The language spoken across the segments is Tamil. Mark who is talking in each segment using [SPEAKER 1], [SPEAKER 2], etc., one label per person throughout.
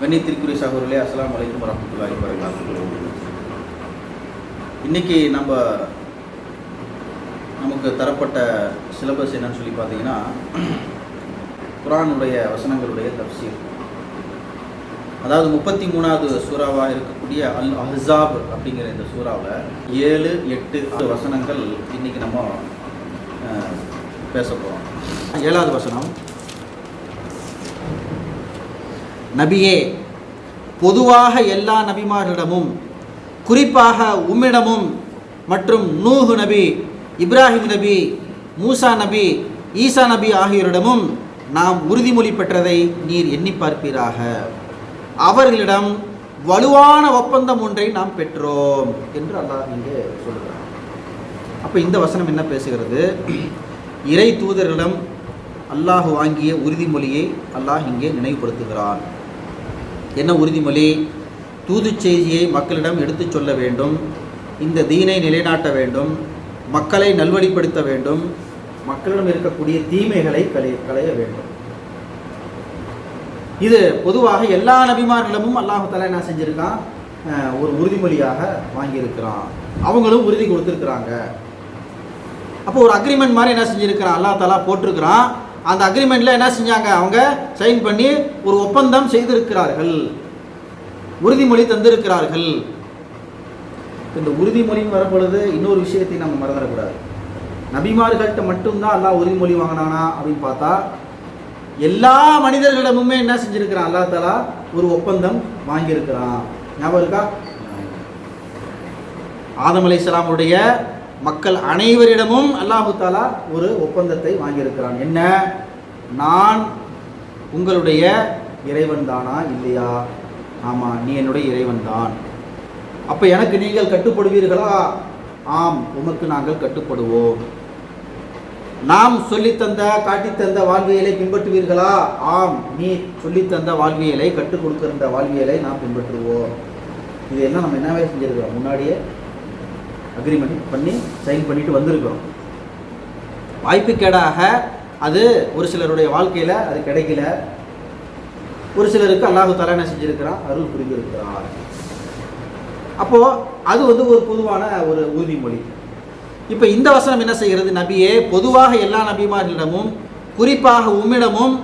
[SPEAKER 1] கண்ணியத்திற்குரிய சகோதரர்களே அஸ்லாம் அலைக்கும் வரமத்துல்லாஹி வரகாத்து இன்னைக்கு நம்ம நமக்கு தரப்பட்ட சிலபஸ் என்னன்னு சொல்லி பார்த்தீங்கன்னா குரானுடைய வசனங்களுடைய தப்சீர். அதாவது முப்பத்தி மூணாவது சூறாவாக இருக்கக்கூடிய அல் அஹ்ஸாப் அப்படிங்கிற இந்த சூறாவில் ஏழு எட்டு வசனங்கள் இன்னைக்கு நம்ம பேச போகிறோம் ஏழாவது வசனம் நபியே பொதுவாக எல்லா நபிமாரிடமும் குறிப்பாக உம்மிடமும் மற்றும் நூஹு நபி இப்ராஹிம் நபி மூசா நபி ஈசா நபி ஆகியோரிடமும் நாம் உறுதிமொழி பெற்றதை நீர் எண்ணி பார்ப்பீராக. அவர்களிடம் வலுவான ஒப்பந்தம் ஒன்றை நாம் பெற்றோம் என்று அல்லாஹ் இங்கே சொல்கிறார் அப்போ இந்த வசனம் என்ன பேசுகிறது? இறை தூதர்களிடம் அல்லாஹ் வாங்கிய உறுதிமொழியை அல்லாஹ் இங்கே நினைவுபடுத்துகிறான். என்ன உறுதிமொழி? தூது செய்தியை மக்களிடம் எடுத்துச் சொல்ல வேண்டும். இந்த தீனை நிலைநாட்ட வேண்டும். மக்களை நல்வழிப்படுத்த வேண்டும். மக்களிடம் இருக்கக்கூடிய தீமைகளை களைய களைய வேண்டும். இது பொதுவாக எல்லா நபிமார்களிடமும் அல்லாஹு தலா என்ன செஞ்சுருக்கான்? ஒரு உறுதிமொழியாக வாங்கியிருக்கிறான். அவங்களும் உறுதி கொடுத்துருக்குறாங்க. அப்போ ஒரு அக்ரிமெண்ட் மாதிரி என்ன செஞ்சுருக்கிறான்? அல்லா தலா போட்டிருக்கிறான். அந்த அக்ரிமெண்ட்ல என்ன செஞ்சாங்க? அவங்க சைன் பண்ணி ஒரு ஒப்பந்தம் செய்திருக்கிறார்கள். உறுதிமொழி தந்திருக்கிறார்கள். இந்த உறுதிமொழின்னு வரப்பொழுது இன்னொரு விஷயத்தை நம்ம மறந்துடக்கூடாது. நபிமார்கள்ட்ட மட்டும்தான் அல்லாஹ் உறுதிமொழி வாங்கினானா அப்படின்னு பார்த்தா எல்லா மனிதர்களிடமுமே என்ன செஞ்சிருக்கிறான்? அல்லா தாலா ஒரு ஒப்பந்தம் வாங்கியிருக்கிறான். ஞாபகம் இருக்கா? ஆதம் அலைஹிஸ்ஸலாமுடைய மக்கள் அனைவரிடமும் அல்லாஹு தாலா ஒரு ஒப்பந்தத்தை வாங்கியிருக்கிறான். என்ன? நான் உங்களுடைய இறைவன் தானா இல்லையா? ஆமாம் நீ என்னுடைய இறைவன் தான். அப்போ எனக்கு நீங்கள் கட்டுப்படுவீர்களா? ஆம் உமக்கு நாங்கள் கட்டுப்படுவோம். நாம் சொல்லித்தந்த காட்டித்தந்த வாழ்வியலை பின்பற்றுவீர்களா? ஆம் நீ சொல்லித்தந்த வாழ்வியலை கற்றுக் கொடுக்கிற வாழ்வியலை நாம் பின்பற்றுவோம். இது என்ன நம்ம என்னவே செஞ்சிருக்கிறோம்? முன்னாடியே அக்ரிமெண்ட் பண்ணி சைன் பண்ணிட்டு வந்திருக்கிறோம். வாய்ப்புக்கேடாக அது ஒரு சிலருடைய வாழ்க்கையில் அது கிடைக்கல. ஒரு சிலருக்கு அல்லாஹு தலா என்ன அருள் புரிந்திருக்கிறார். அப்போது அது வந்து ஒரு பொதுவான ஒரு உறுதிமொழி. இப்போ இந்த வசனம் என்ன செய்கிறது? நபியே பொதுவாக எல்லா நபிமார்களிடமும் குறிப்பாக உம்மிடமும்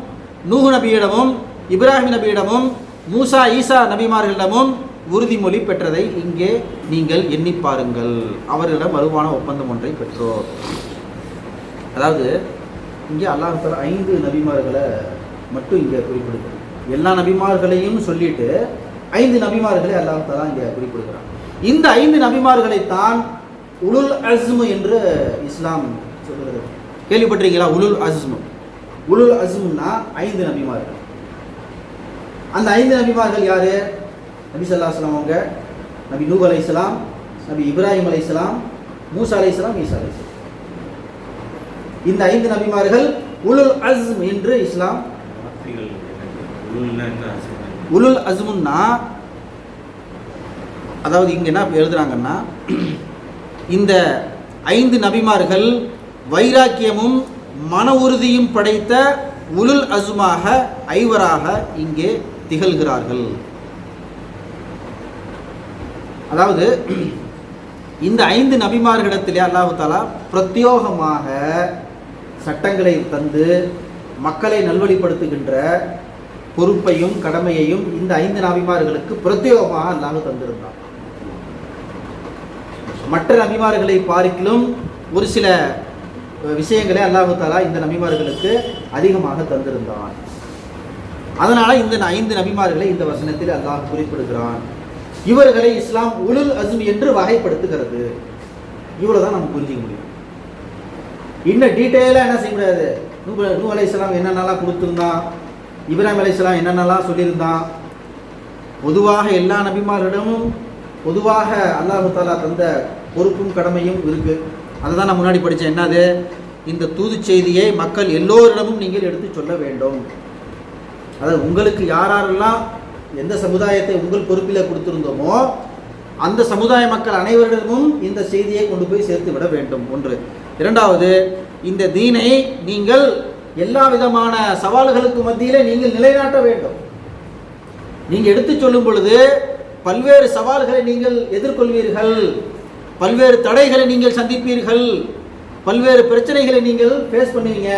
[SPEAKER 1] நூஹு நபியிடமும் இப்ராஹிம் நபியிடமும் மூசா ஈசா நபிமார்களிடமும் உறுதிமொழி பெற்றதை இங்கே நீங்கள் எண்ணி பாருங்கள். அவர்களிடம் வலுவான ஒப்பந்தம் ஒன்றை பெற்றோர். அதாவது இங்கே அல்லாஹால ஐந்து நபிமார்களை மட்டும் இங்கே குறிப்பிடுகிறார் எல்லா நபிமார்களையும் சொல்லிட்டு ஐந்து நபிமார்களை அல்லாஹாலா இங்கே குறிப்பிடுகிறார் இந்த ஐந்து நபிமார்களைத்தான் உலுல் அஸ்மு என்று இஸ்லாம் சொல்லுகிறது. கேள்விப்பட்டிருக்கீங்களா? உலுல் அஸ்மு. உலுல் அஸ்முன்னா ஐந்து நபிமார்கள். அந்த ஐந்து நபிமார்கள் யாரு? நபி ஸல்லல்லாஹு அவங்க நபி நூஹ் அலைஹிஸ்ஸலாம் நபி இப்ராஹிம் அலைஹிஸ்ஸலாம் மூசா அலைஹிஸ்ஸலாம் ஈசா அலைஹிஸ்ஸலாம் இந்த ஐந்து நபிமார்கள் உலுல் அஸ்ம் என்று இஸ்லாம்? உலுல் அஸ்முன்னா அதாவது இங்க என்ன எழுதுறாங்கன்னா இந்த ஐந்து நபிமார்கள் வைராக்கியமும் மன உறுதியும் படைத்த உலுல் அஸ்மாக ஐவராக இங்கே திகழ்கிறார்கள் அதாவது இந்த ஐந்து நபிமார்களிடத்திலே அல்லாஹு தாலா பிரத்யோகமாக சட்டங்களை தந்து மக்களை நல்வழிப்படுத்துகின்ற பொறுப்பையும் கடமையையும் இந்த ஐந்து நபிமார்களுக்கு பிரத்யோகமாக அல்லாஹ் தந்திருந்தான். மற்ற நபிமார்களை பார்க்கிலும் ஒரு சில விஷயங்களை அல்லாஹு தாலா இந்த நபிமார்களுக்கு அதிகமாக தந்திருந்தான். அதனால இந்த ஐந்து நபிமார்களை இந்த வசனத்தில் அல்லாஹ் குறிப்பிடுகிறான். இவர்களை இஸ்லாம் உலுல் அஸ்ம் என்று வகைப்படுத்துகிறது. இவ்வளவுதான் நம்ம புரிஞ்சிக்க முடியும். இன்னும் டீட்டெயிலாக என்ன செய்ய முடியாது? நூ நூ அலை இஸ்லாம் என்னென்னலாம் கொடுத்துருந்தான்? இப்ராஹிம் அலை இஸ்லாம் என்னென்னலாம் சொல்லியிருந்தான்? பொதுவாக எல்லா நபிமாரிடமும் பொதுவாக அல்லாஹு தாலா தந்த பொறுப்பும் கடமையும் இருக்குது அதை தான் நான் முன்னாடி படித்தேன் என்னது? இந்த தூதுச் செய்தியை மக்கள் எல்லோரிடமும் நீங்கள் எடுத்து சொல்ல வேண்டும். அதாவது உங்களுக்கு யாரெல்லாம் எந்த சமுதாயத்தை உங்கள் பொறுப்பில் கொடுத்திருந்தோமோ அந்த சமுதாய மக்கள் அனைவரிடமும் இந்த செய்தியை கொண்டு போய் சேர்த்து விட வேண்டும். ஒன்று. இரண்டாவது இந்த தீனை நீங்கள் எல்லா விதமான சவால்களுக்கு மத்தியிலே நீங்கள் நிலைநாட்ட வேண்டும். நீங்கள் எடுத்து சொல்லும் பொழுது பல்வேறு சவால்களை நீங்கள் எதிர்கொள்வீர்கள். பல்வேறு தடைகளை நீங்கள் சந்திப்பீர்கள். பல்வேறு பிரச்சனைகளை நீங்கள் ஃபேஸ் பண்ணுவீங்க.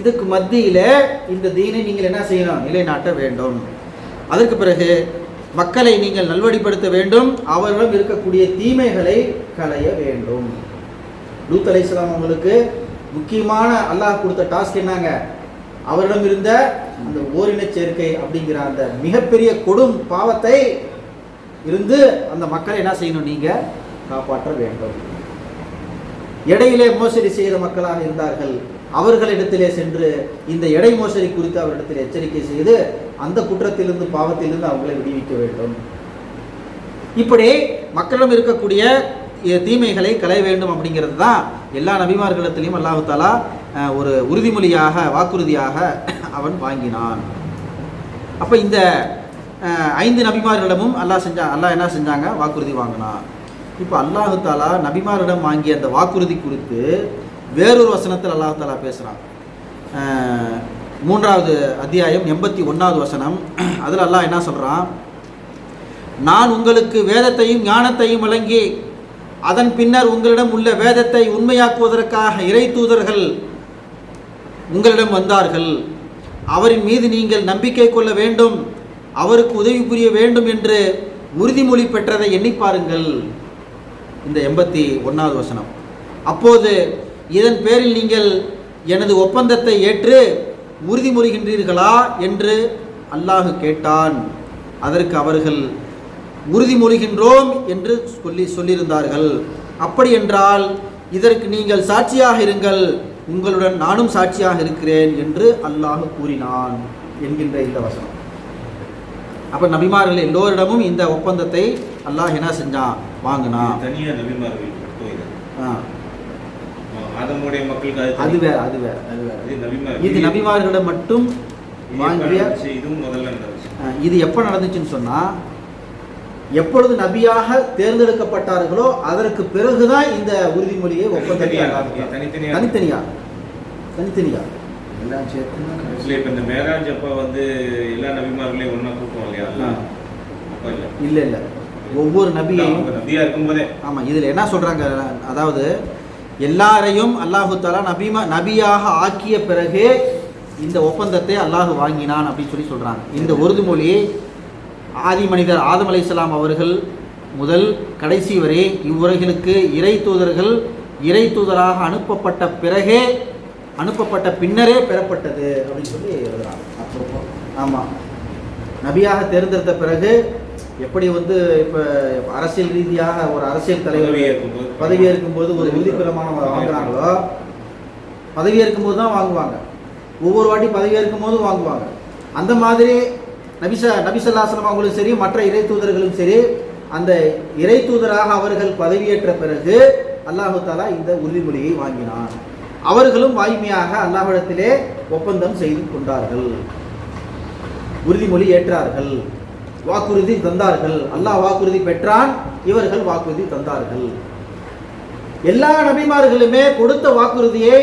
[SPEAKER 1] இதுக்கு மத்தியில் இந்த தீனை நீங்கள் என்ன செய்யணும்? நிலைநாட்ட வேண்டும். அதற்கு பிறகு மக்களை நீங்கள் நல்வழிப்படுத்த வேண்டும். அவர்களிடம் இருக்கக்கூடிய தீமைகளை களைய வேண்டும். லூத் இஸ்லாம் அவங்களுக்கு முக்கியமான அல்லாஹ் கொடுத்த டாஸ்க் என்னங்க? அவரிடம் இருந்த அந்த ஓரினச் சேர்க்கை அப்படிங்கிற அந்த மிகப்பெரிய கொடும் பாவத்தை இருந்து அந்த மக்களை என்ன செய்யணும்? நீங்க காப்பாற்ற வேண்டும். இடையிலே மோசடி செய்த மக்களாக இருந்தார்கள். அவர்களிடத்திலே சென்று இந்த எடை மோசடி குறித்து அவரிடத்தில் எச்சரிக்கை செய்து அந்த குற்றத்திலிருந்து பாவத்திலிருந்து அவங்களை விடுவிக்க வேண்டும். இப்படி மக்களிடம் இருக்கக்கூடிய தீமைகளை களைய வேண்டும் அப்படிங்கிறது தான் எல்லா நபிமார்களிடத்திலையும் அல்லாஹாலா ஒரு உறுதிமொழியாக வாக்குறுதியாக அவன் வாங்கினான். அப்போ இந்த ஐந்து நபிமார்களிடமும் அல்லாஹ் செஞ்சா அல்லாஹ் என்ன செஞ்சாங்க? வாக்குறுதி வாங்கினான். இப்போ அல்லாஹு தாலா நபிமாரிடம் வாங்கிய அந்த வாக்குறுதி குறித்து வேறொரு வசனத்தில் அல்லாஹு தாலா பேசுகிறான் மூன்றாவது அத்தியாயம் எண்பத்தி ஒன்றாவது வசனம். அதில் அல்லாஹ் என்ன சொல்கிறான் நான் உங்களுக்கு வேதத்தையும் ஞானத்தையும் வழங்கி அதன் பின்னர் உங்களிடம் உள்ள வேதத்தை உண்மையாக்குவதற்காக இறை தூதர்கள் உங்களிடம் வந்தார்கள். அவரின் மீது நீங்கள் நம்பிக்கை கொள்ள வேண்டும். அவருக்கு உதவி புரிய வேண்டும் என்று உறுதிமொழி பெற்றதை எண்ணி பாருங்கள். இந்த எண்பத்தி ஒன்றாவது வசனம். அப்போது இதன் பேரில் நீங்கள் எனது ஒப்பந்தத்தை ஏற்று உறுதிமொழிகின்றீர்களா என்று அல்லாஹ் கேட்டான். அதற்கு அவர்கள் உறுதிமொழிகின்றோம் என்று சொல்லி சொல்லியிருந்தார்கள். அப்படி என்றால் இதற்கு நீங்கள் சாட்சியாக இருங்கள் உங்களுடன் நானும் சாட்சியாக இருக்கிறேன் என்று அல்லாஹ் கூறினான் என்கின்ற இந்த வசனம். அப்ப நபிமார்கள் எல்லோரிடமும் இந்த ஒப்பந்தத்தை அல்லாஹ் என்ன செஞ்சான்? வாங்கினான்.
[SPEAKER 2] இது தனியா நபிமார்கள்
[SPEAKER 1] ஆ,
[SPEAKER 2] ஆதமுடைய மக்களுக்கு அது.
[SPEAKER 1] வேற அது வேற அது வேற.
[SPEAKER 2] இது நபிமார்
[SPEAKER 1] இது நபிமார்களிடம் மட்டும்
[SPEAKER 2] இது எப்ப
[SPEAKER 1] வாங்கிய?
[SPEAKER 2] இதுவும் முதல்ல
[SPEAKER 1] இது எப்போ நடந்துச்சுன்னு சொன்னா எப்பொழுது நபியாக தேர்ந்தெடுக்கப்பட்டார்களோ அதற்கு பிறகுதான் இந்த உறுதிமொழியை ஒப்பந்தத்தை
[SPEAKER 2] தனித்தனியா. தனித்தனியா.
[SPEAKER 1] எல்லாம்
[SPEAKER 2] ஆக்சுவலி இப்ப இந்த மேராஜ் அப்பா வந்து எல்லா நபிமார்களையும் ஒண்ணா கூட்டுவோம் இல்லையா? இல்ல.
[SPEAKER 1] இல்ல ஒவ்வொரு நபியையும்
[SPEAKER 2] அவங்க நபியா இருக்கும்போதே.
[SPEAKER 1] ஆமா இதுல என்ன சொல்றாங்க? அதாவது எல்லாரையும் அல்லாஹு தாலா நபிமா நபியாக ஆக்கிய பிறகு இந்த ஒப்பந்தத்தை அல்லாஹு வாங்கினான் அப்படின்னு சொல்லி சொல்கிறாங்க இந்த உறுதிமொழி ஆதி மனிதர் ஆதம் அலைஹிஸ்ஸலாம் அவர்கள் முதல் கடைசி வரை இவ்வுலகிற்கு இறை தூதர்கள் இறை தூதராக அனுப்பப்பட்ட பிறகே அனுப்பப்பட்ட பின்னரே பெறப்பட்டது அப்படின்னு சொல்லி எழுதுறாங்க. அப்புறம் ஆமாம் நபியாக தேர்ந்தெடுத்த பிறகு எப்படி வந்து இப்போ அரசியல் ரீதியாக ஒரு அரசியல் தலைவர்
[SPEAKER 2] பதவி ஏற்கும்போது.
[SPEAKER 1] பதவி ஏற்கும்போது ஒரு உறுதி பிரமாணம் வாங்குறாங்களோ பதவி ஏற்கும்போது தான் வாங்குவாங்க. ஒவ்வொரு வாட்டி பதவி ஏற்கும் போதும் வாங்குவாங்க. அந்த மாதிரி நபிசா நபிசல்லாஸ்லம் அவங்களும் சரி மற்ற இறை தூதர்களும் சரி அந்த இறை தூதராக அவர்கள் பதவியேற்ற பிறகு அல்லாஹு தாலா இந்த உறுதிமொழியை வாங்கினான். அவர்களும் வாய்மையாக அல்லாஹ்விடத்திலே ஒப்பந்தம் செய்து கொண்டார்கள். உறுதிமொழி ஏற்றார்கள். வாக்குறுதி தந்தார்கள். அல்லாஹ் வாக்குறுதி பெற்றான் இவர்கள் வாக்குறுதி தந்தார்கள். எல்லா நபிமார்களுமே கொடுத்த வாக்குறுதியை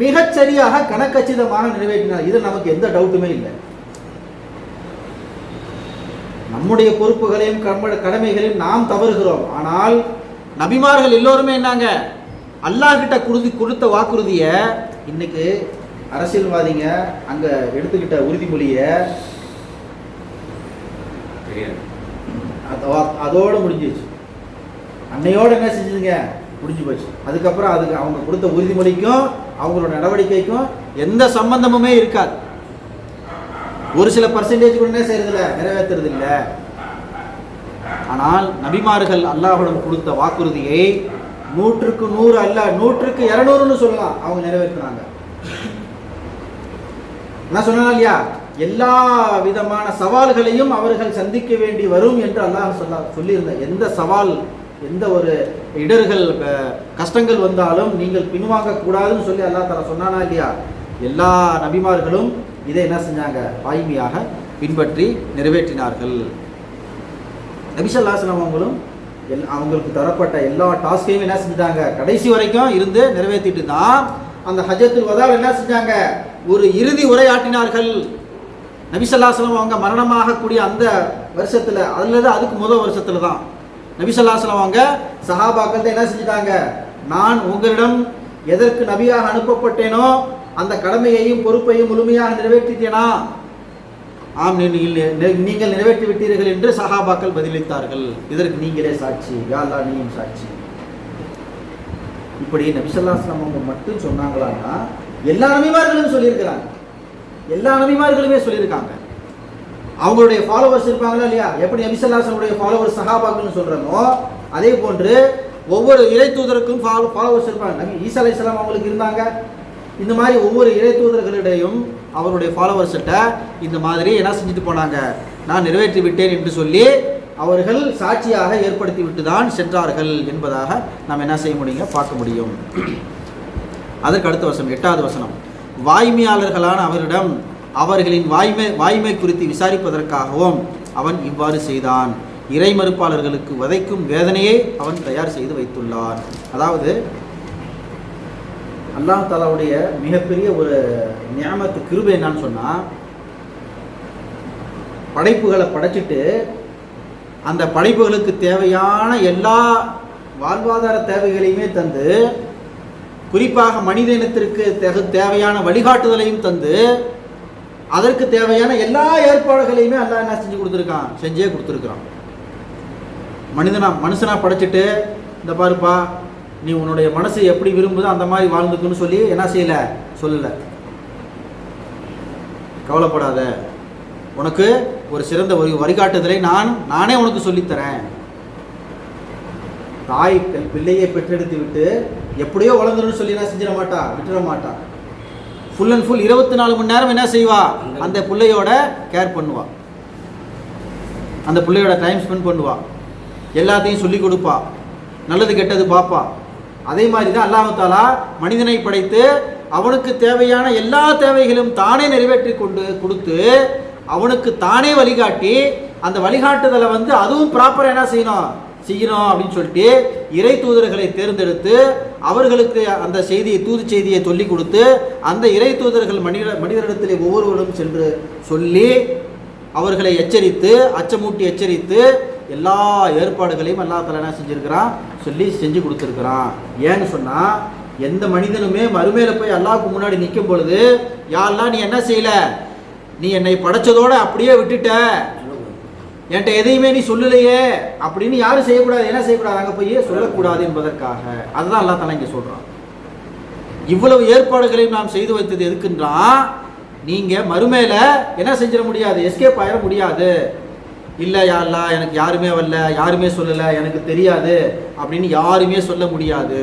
[SPEAKER 1] மிகச்சரியாக கணக்கச்சிதமாக நிறைவேற்றினார். இது நமக்கு எந்த டவுட்டுமே இல்லை. நம்முடைய பொறுப்புகளையும் கடமைகளையும் நாம் தவறுகிறோம். ஆனால் நபிமார்கள் எல்லோருமே என்னங்க? அல்லாஹ் கிட்ட கொடுத்த வாக்குறுதியை இன்னைக்கு அரசியல்வாதிங்க அங்க எடுத்துக்கிட்ட உறுதிமொழியை
[SPEAKER 2] தெரியாது
[SPEAKER 1] அதோடு அதோட முடிஞ்சிச்சு அன்னையோட என்ன செஞ்சதுங்க? முடிஞ்சு போச்சு. அதுக்கப்புறம் அதுக்கு அவங்க கொடுத்த உறுதிமொழிக்கும் அவங்களோட நடவடிக்கைக்கும் எந்த சம்பந்தமுமே இருக்காது. ஒரு சில பர்சன்டேஜ் கூட என்ன செய்யறதில்ல நிறைவேற்றுறது இல்ல ஆனால் நபிமார்கள் அல்லாஹிடம் கொடுத்த வாக்குறுதியை நூற்றுக்கு நூறு அல்ல நூற்றுக்கு இருநூறுன்னு சொல்லலாம். அவங்க நிறைவேற்றினாங்க நான் சொன்னேன் இல்லையா? எல்லா விதமான சவால்களையும் அவர்கள் சந்திக்க வேண்டி வரும் என்று அல்லாஹ் சொல்ல சொல்லியிருந்தார் எந்த சவால் எந்த ஒரு இடர்கள் கஷ்டங்கள் வந்தாலும் நீங்கள் பின்வாங்க கூடாதுன்னு சொல்லி அல்லாஹ் தலா சொன்னானா இல்லையா? எல்லா நபிமார்களும் இதை என்ன செஞ்சாங்க? வாய்மையாக பின்பற்றி நிறைவேற்றினார்கள். நபிசல்லாசனம் அவங்களும் எல் அவங்களுக்கு தரப்பட்ட எல்லா டாஸ்கையும் என்ன செஞ்சுட்டாங்க? கடைசி வரைக்கும் இருந்து நிறைவேற்றிட்டு தான் அந்த ஹஜத்துல் வதால் என்ன செஞ்சாங்க? ஒரு இறுதி உரையாற்றினார்கள். நபிசல்லாசலம் அவங்க மரணமாகக்கூடிய அந்த வருஷத்தில் அதுல அதுக்கு முதல் வருஷத்தில் தான் நபிசல்லாசலம் அவங்க சஹாபாக்கள் தான் என்ன செஞ்சுட்டாங்க? நான் உங்களிடம் எதற்கு நபியாக அனுப்பப்பட்டேனோ அந்த கடமையையும் பொறுப்பையும் முழுமையாக நிறைவேற்றிட்டேனா ஆம் நீங்கள் நிறைவேற்றி விட்டீர்கள் என்று சஹாபாக்கள் பதிலளித்தார்கள். இதற்கு நீங்களே சாட்சி. யாழ்லா நீயும் சாட்சி. இப்படி நபிசல்லாஸ்லாம் அவங்க மட்டும் சொன்னாங்களான்னா எல்லா நபிமார்களும் சொல்லியிருக்கிறாங்க. எல்லா நபிமார்களுமே சொல்லியிருக்காங்க. அவங்களுடைய ஃபாலோவர்ஸ் இருப்பாங்களா இல்லையா? எப்படி நபிசல்லாசனுடைய ஃபாலோவர்ஸ் சகாபாக்குன்னு சொல்கிறோமோ அதே போன்று ஒவ்வொரு இறை தூதருக்கும் ஃபாலோ ஃபாலோவர்ஸ் இருப்பாங்க. நபி ஈசா அலைஹிஸ்ஸலாம் அவங்களுக்கு இருந்தாங்க. இந்த மாதிரி ஒவ்வொரு இறை தூதர்களிடையும் அவருடைய ஃபாலோவர்ஸ்கிட்ட இந்த மாதிரி என்ன செஞ்சுட்டு போனாங்க? நான் நிறைவேற்றி விட்டேன் என்று சொல்லி அவர்கள் சாட்சியாக ஏற்படுத்தி விட்டு தான் சென்றார்கள் என்பதாக நாம் என்ன செய்ய முடியுங்க பார்க்க முடியும். அதற்கு அடுத்த வசனம் எட்டாவது வசனம். வாய்மையாளர்களான அவரிடம் அவர்களின் வாய்மை வாய்மை குறித்து விசாரிப்பதற்காகவும் அவன் இவ்வாறு செய்தான். இறை மறுப்பாளர்களுக்கு வதைக்கும் வேதனையை அவன் தயார் செய்து வைத்துள்ளான். அதாவது அல்லாஹ் தாலாவுடைய மிகப்பெரிய ஒரு நியமத்து கிருபை என்னான்னு சொன்னால் படைப்புகளை படைச்சிட்டு அந்த படைப்புகளுக்கு தேவையான எல்லா வாழ்வாதார தேவைகளையுமே தந்து குறிப்பாக மனித இனத்திற்கு தகு தேவையான வழிகாட்டுதலையும் தந்து அதற்கு தேவையான எல்லா ஏற்பாடுகளையுமே அல்லாஹ் என்ன செஞ்சு கொடுத்துருக்கான்? செஞ்சே கொடுத்துருக்கான் மனிதனா மனுஷனா படைச்சிட்டு இந்த பாருப்பா நீ உன்னுடைய மனசு எப்படி விரும்புதோ அந்த மாதிரி வாழ்ந்துக்குன்னு சொல்லி என்ன செய்யல? சொல்லல. கவலைப்படாத. உனக்கு ஒரு சிறந்த ஒரு வழிகாட்டுதலை நான் நானே உனக்கு சொல்லித்தரேன். தாய் தன் பிள்ளையை பெற்றெடுத்து விட்டு எப்படியோ வளர்ந்துருன்னு சொல்லி என்ன செஞ்சிட மாட்டா? விட்டுற மாட்டா. ஃபுல் அண்ட் ஃபுல் இருபத்தி நாலு மணி நேரம் என்ன செய்வா? அந்த பிள்ளையோட கேர் பண்ணுவா. அந்த பிள்ளையோட டைம் ஸ்பெண்ட் பண்ணுவா. எல்லாத்தையும் சொல்லி கொடுப்பா. நல்லது கெட்டது பார்ப்பா அதே மாதிரி தான் அல்லாமத்தாலா மனிதனை படைத்து அவனுக்கு தேவையான எல்லா தேவைகளும் தானே நிறைவேற்றி கொண்டு கொடுத்து அவனுக்கு தானே வழிகாட்டி அந்த வழிகாட்டுதலை வந்து அதுவும் ப்ராப்பராக என்ன செய்யணும்? செய்யணும் அப்படின்னு சொல்லிட்டு இறை தூதர்களை தேர்ந்தெடுத்து அவர்களுக்கு அந்த செய்தியை தூது செய்தியை சொல்லி கொடுத்து அந்த இறை தூதர்கள் மனித மனிதரிடத்திலே ஒவ்வொருவரும் சென்று சொல்லி அவர்களை எச்சரித்து அச்சமூட்டி எச்சரித்து எல்லா ஏற்பாடுகளையும் அல்லா தலைனா செஞ்சுருக்கிறான்? சொல்லி செஞ்சு கொடுத்துருக்கிறான். ஏன்னு சொன்னால் எந்த மனிதனுமே மறுமையில போய் அல்லாவுக்கு முன்னாடி நிற்கும் பொழுது யாரெல்லாம் நீ என்ன செய்யல? நீ என்னை படைச்சதோட அப்படியே விட்டுட்ட. என்கிட்ட எதையுமே நீ சொல்லலையே அப்படின்னு யாரும் செய்யக்கூடாது என்ன செய்யக்கூடாது? அங்கே போய் சொல்லக்கூடாது என்பதற்காக. அதுதான் அல்லா தலா இங்கே சொல்கிறான் இவ்வளவு ஏற்பாடுகளையும் நாம் செய்து வைத்தது எதுக்குன்றா நீங்கள் மறுமையில என்ன செஞ்சிட முடியாது? எஸ்கேப் ஆயிட முடியாது. இல்லை யாருலாம் எனக்கு யாருமே வரல யாருமே சொல்லலை எனக்கு தெரியாது அப்படின்னு யாருமே சொல்ல முடியாது.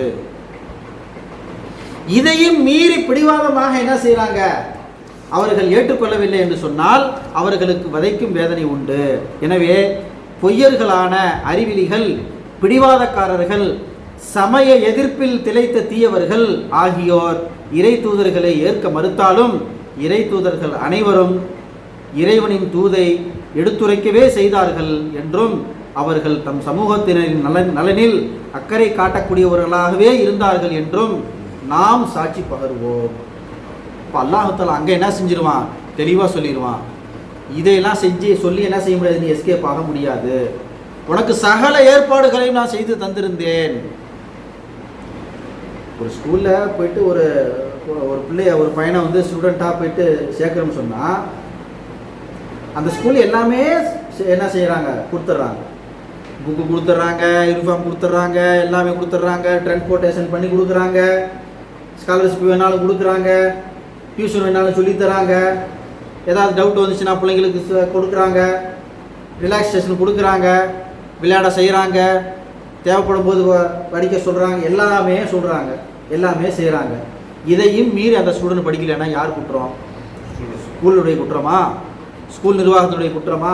[SPEAKER 1] இதையும் மீறி பிடிவாதமாக என்ன செய்கிறாங்க அவர்கள் ஏற்றுக்கொள்ளவில்லை என்று சொன்னால் அவர்களுக்கு வதைக்கும் வேதனை உண்டு. எனவே பொய்யர்களான அறிவிலிகள் பிடிவாதக்காரர்கள் சமய எதிர்ப்பில் திளைத்த தீயவர்கள் ஆகியோர் இறை தூதர்களை ஏற்க மறுத்தாலும் இறை தூதர்கள் அனைவரும் இறைவனின் தூதை எடுத்துரைக்கவே செய்தார்கள் என்றும் அவர்கள் தம் சமூகத்தினரின் நலன் நலனில் அக்கறை காட்டக்கூடியவர்களாகவே இருந்தார்கள் என்றும் நாம் சாட்சி பகர்வோம். இப்போ அல்லாஹத்தில் அங்கே என்ன செஞ்சிருவான்? தெளிவாக சொல்லிடுவான் இதையெல்லாம் செஞ்சு சொல்லி என்ன செய்ய முடியாது? நீ எஸ்கேப் ஆக முடியாது. உனக்கு சகல ஏற்பாடுகளையும் நான் செய்து தந்திருந்தேன். ஒரு ஸ்கூலில் போயிட்டு ஒரு ஒரு பிள்ளைய ஒரு பையனை வந்து ஸ்டூடெண்ட்டாக போயிட்டு சேர்க்குறோம்னு சொன்னால் அந்த ஸ்கூல் எல்லாமே செ- என்ன செய்கிறாங்க கொடுத்துட்றாங்க. புக்கு கொடுத்துட்றாங்க யூனிஃபார்ம் கொடுத்துட்றாங்க எல்லாமே கொடுத்துட்றாங்க ட்ரான்ஸ்போர்ட்டேஷன் பண்ணி கொடுக்குறாங்க. ஸ்காலர்ஷிப் வேணாலும் கொடுக்குறாங்க. டியூஷன் வேணாலும் சொல்லித் தராங்க ஏதாவது டவுட் வந்துச்சுன்னா பிள்ளைங்களுக்கு கொடுக்குறாங்க. ரிலாக்ஸேஷன் கொடுக்குறாங்க. விளையாட செய்கிறாங்க தேவைப்படும் போது படிக்க சொல்கிறாங்க எல்லாமே சொல்கிறாங்க எல்லாமே செய்கிறாங்க இதையும் மீறி அந்த ஸ்டூடெண்ட் படிக்கலைன்னா யார் குற்றம்? ஸ்கூலுடைய குற்றமா? ஸ்கூல் நிர்வாகத்துடைய குற்றமா?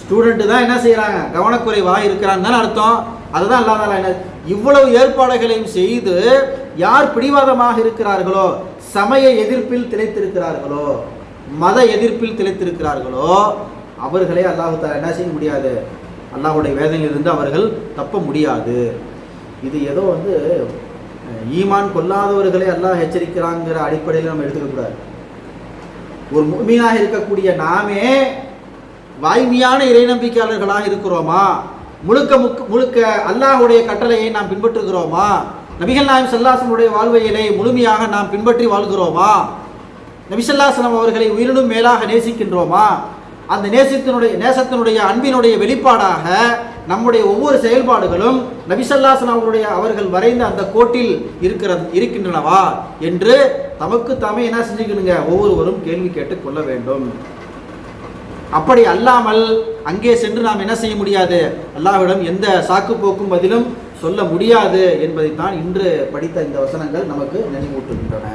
[SPEAKER 1] ஸ்டூடெண்ட்டு தான் என்ன செய்கிறாங்க கவனக்குறைவாக இருக்கிறான்னு தானே அர்த்தம். அதுதான் அல்லாதால என்ன? இவ்வளவு ஏற்பாடுகளையும் செய்து யார் பிடிவாதமாக இருக்கிறார்களோ சமய எதிர்ப்பில் திளைத்திருக்கிறார்களோ மத எதிர்ப்பில் திளைத்திருக்கிறார்களோ அவர்களே அல்லாஹால என்ன செய்ய முடியாது? அல்லாஹுடைய வேதனையிலிருந்து அவர்கள் தப்ப முடியாது. இது ஏதோ வந்து ஈமான் கொல்லாதவர்களை அல்லாஹ் எச்சரிக்கிறாங்கிற அடிப்படையில் நம்ம எடுத்துக்கக்கூடாது ஒரு முழுமையாக இருக்கக்கூடிய நாமே வாய்மையான இறை நம்பிக்கையாளர்களாக இருக்கிறோமா? முழுக்க முக்க முழுக்க அல்லாஹுடைய கட்டளையை நாம் பின்பற்றுகிறோமா? நபிகள் நாயம் சல்லாசனுடைய வாழ்வையிலே முழுமையாக நாம் பின்பற்றி வாழ்கிறோமா? நபிசல்லாசனம் அவர்களை உயிரினும் மேலாக நேசிக்கின்றோமா? அந்த நேசத்தினுடைய நேசத்தினுடைய அன்பினுடைய வெளிப்பாடாக நம்முடைய ஒவ்வொரு செயல்பாடுகளும் நபிசல்லாசன் அவருடைய அவர்கள் வரைந்த அந்த கோட்டில் இருக்கிற இருக்கின்றனவா என்று தமக்கு தாமே என்ன செஞ்சுக்கணுங்க? ஒவ்வொருவரும் கேள்வி கேட்டுக் கொள்ள வேண்டும். அப்படி அல்லாமல் அங்கே சென்று நாம் என்ன செய்ய முடியாது? அல்லாவிடம் எந்த சாக்கு போக்கும் பதிலும் சொல்ல முடியாது என்பதைத்தான் இன்று படித்த இந்த வசனங்கள் நமக்கு நினைவூட்டுகின்றன.